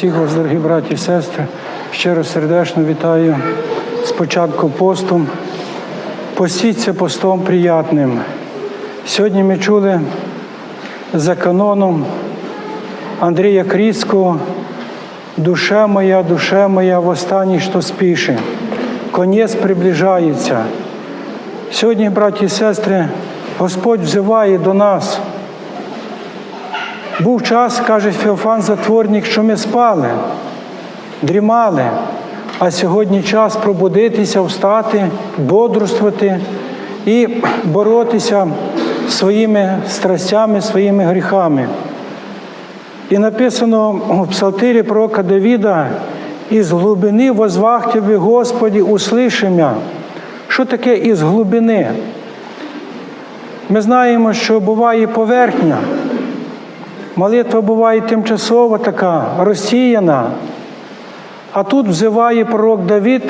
всіх вас, дорогі браті і сестри. Щиро сердечно вітаю з початку посту. Постіться постом приятним. Сьогодні ми чули за каноном Андрія Кріцького Душа моя, душа моя, в останній, що спіши. Конець приближається. Сьогодні, браті і сестри, Господь взиває до нас. Був час, каже Феофан Затворник, що ми спали, дрімали, а сьогодні час пробудитися, встати, бодрствувати і боротися своїми страстями, своїми гріхами. І написано в Псалтирі пророка Давіда, із глибини возвах Тебе, Господі, услышим я. Що таке із глибини? Ми знаємо, що буває поверхня. Молитва буває тимчасова така, розсіяна. А тут взиває пророк Давід,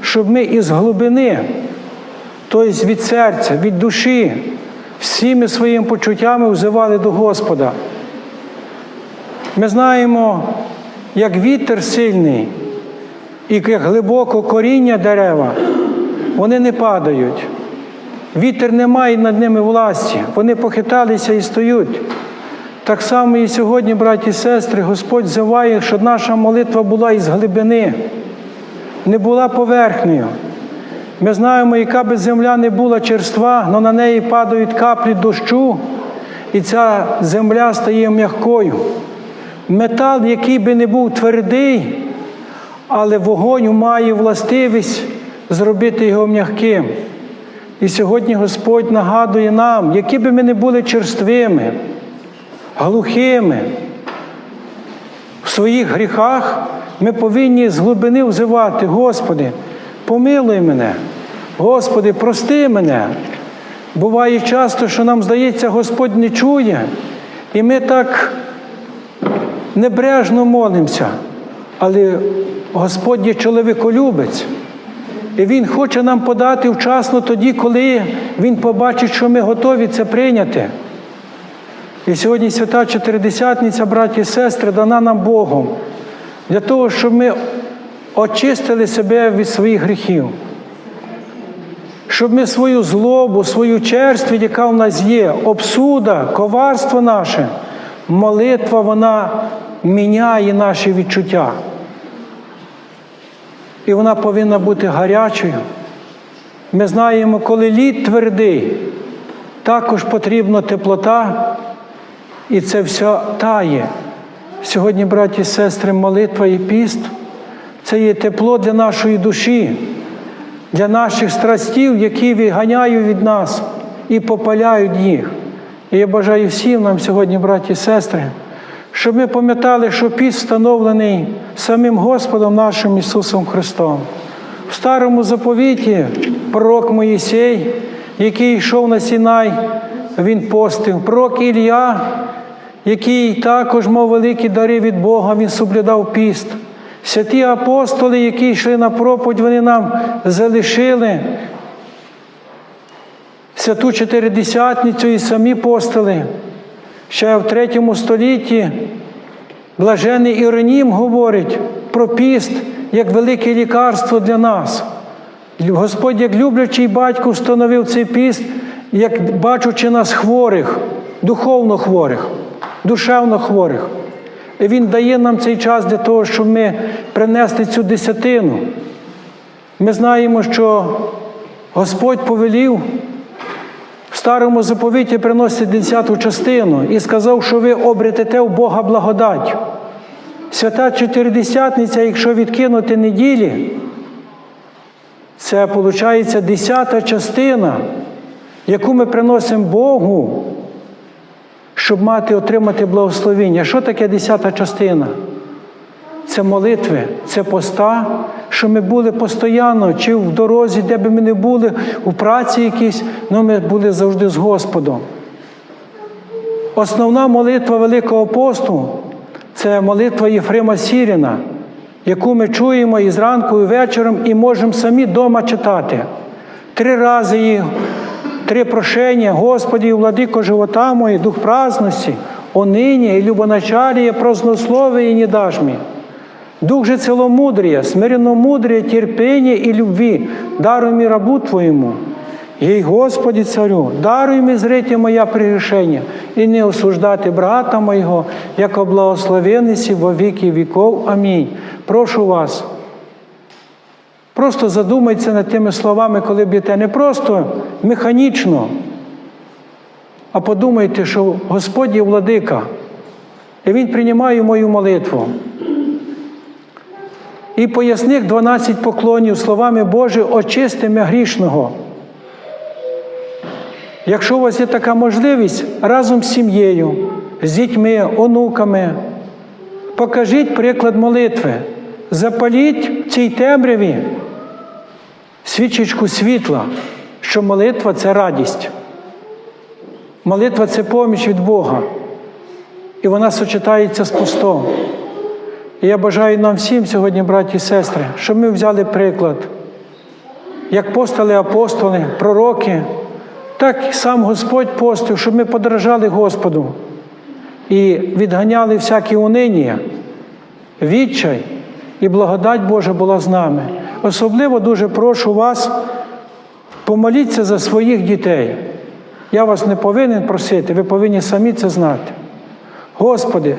щоб ми із глибини, тобто від серця, від душі, всіми своїми почуттями взивали до Господа. Ми знаємо, як вітер сильний і як глибоко коріння дерева, вони не падають. Вітер не має над ними власті, вони похиталися і стоють. Так само і сьогодні, браті і сестри, Господь зиває, щоб наша молитва була із глибини, не була поверхнею. Ми знаємо, яка би земля не була черства, але на неї падають каплі дощу, і ця земля стає м'якою. Метал, який би не був твердий, але вогонь має властивість зробити його м'яким. І сьогодні Господь нагадує нам, які би ми не були черствими, глухими, в своїх гріхах ми повинні з глибини взивати, Господи, помилуй мене, Господи, прости мене. Буває часто, що нам здається, Господь не чує, і ми так небрежно молимося, але Господь є чоловіколюбець. І Він хоче нам подати вчасно тоді, коли Він побачить, що ми готові це прийняти. І сьогодні свята Чотиридесятниця, браті і сестри, дана нам Богом для того, щоб ми очистили себе від своїх гріхів, щоб ми свою злобу, свою черствість, яка в нас є, обсуда, коварство наше, молитва, вона міняє наші відчуття. І вона повинна бути гарячою. Ми знаємо, коли лід твердий, також потрібна теплота, і це все тає. Сьогодні, браті і сестри, молитва і піст це є тепло для нашої душі, для наших страстів, які виганяють від нас і попаляють їх. І я бажаю всім нам сьогодні, браті і сестри, щоб ми пам'ятали, що піст встановлений самим Господом нашим Ісусом Христом. В старому заповіті пророк Моїсей, який йшов на Сінай, він постив. Пророк Ілля, який також мав великі дари від Бога, він соблюдав піст. Святі апостоли, які йшли на проповідь, вони нам залишили святу Чотиридесятницю і самі постили. Ще в третьому столітті блажений Іронім говорить про піст як велике лікарство для нас. Господь, як люблячий батько, встановив цей піст, як бачучи нас хворих, духовно хворих, душевно хворих. Він дає нам цей час для того, щоб ми принесли цю десятину. Ми знаємо, що Господь повелів в старому заповіті приносить десяту частину і сказав, що ви обретете у Бога благодать. Свята Чотиридесятниця, якщо відкинути неділі, це виходить десята частина, яку ми приносимо Богу, щоб мати отримати благословіння. Що таке десята частина? Це молитви, це поста, що ми були постійно, чи в дорозі, де би ми не були, у праці якійсь, але ми були завжди з Господом. Основна молитва Великого посту це молитва Єфрима Сіріна, яку ми чуємо і зранку, і вечором, і можемо самі вдома читати. Три рази її, три прошення, Господі, владико живота мої, дух праздності, онині і любоначаліє, празднословие і не даш мені. Дух же целомудрия, смиренномудрия, терпения и любви, даруй мне рабу Твоему. Ей, Господи Царю, даруй мені зрити моя прегрешення і не осуждати брата моєго, як благословенниці во віки віков. Амінь. Прошу вас, просто задумайтеся над тими словами, коли б'єте, не просто механічно, а подумайте, що Господь є владика, і Він приймає мою молитву. І поясних 12 поклонів словами Божі очисти грішного. Якщо у вас є така можливість, разом з сім'єю, з дітьми, онуками, покажіть приклад молитви, запаліть в цій темряві свічечку світла, що молитва це радість. Молитва це поміч від Бога. І вона сочетається з постом. І я бажаю нам всім сьогодні, браті і сестри, щоб ми взяли приклад, як постали апостоли, пророки, так і сам Господь постив, щоб ми подражали Господу і відганяли всякі униння, відчай і благодать Божа була з нами. Особливо дуже прошу вас, помоліться за своїх дітей. Я вас не повинен просити, ви повинні самі це знати. Господи,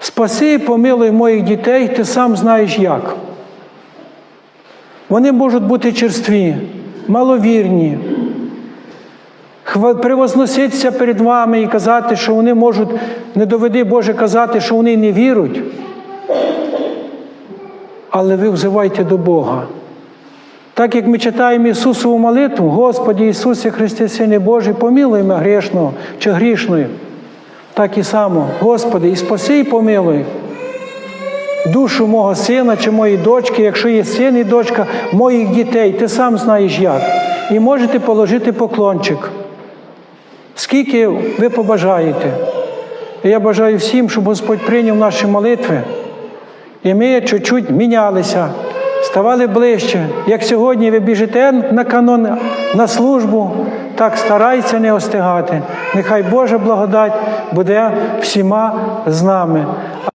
спаси і помилуй моїх дітей, ти сам знаєш як. Вони можуть бути черстві, маловірні, превозноситися перед вами і казати, що вони можуть, не доведи Боже казати, що вони не вірують. Але ви взивайте до Бога. Так як ми читаємо Ісусову молитву, Господи Ісусе Христе, Сине Божий, помилуй мене грішного чи грішною. Так і само, Господи, і спаси і помилуй душу мого сина чи моєї дочки, якщо є син і дочка, моїх дітей, ти сам знаєш як. І можете положити поклончик. Скільки ви побажаєте. Я бажаю всім, щоб Господь прийняв наші молитви, і ми чуть-чуть мінялися, ставали ближче. Як сьогодні ви біжите на канон на службу, так старайтеся не остигати. Нехай Божа благодать буде всіма з нами.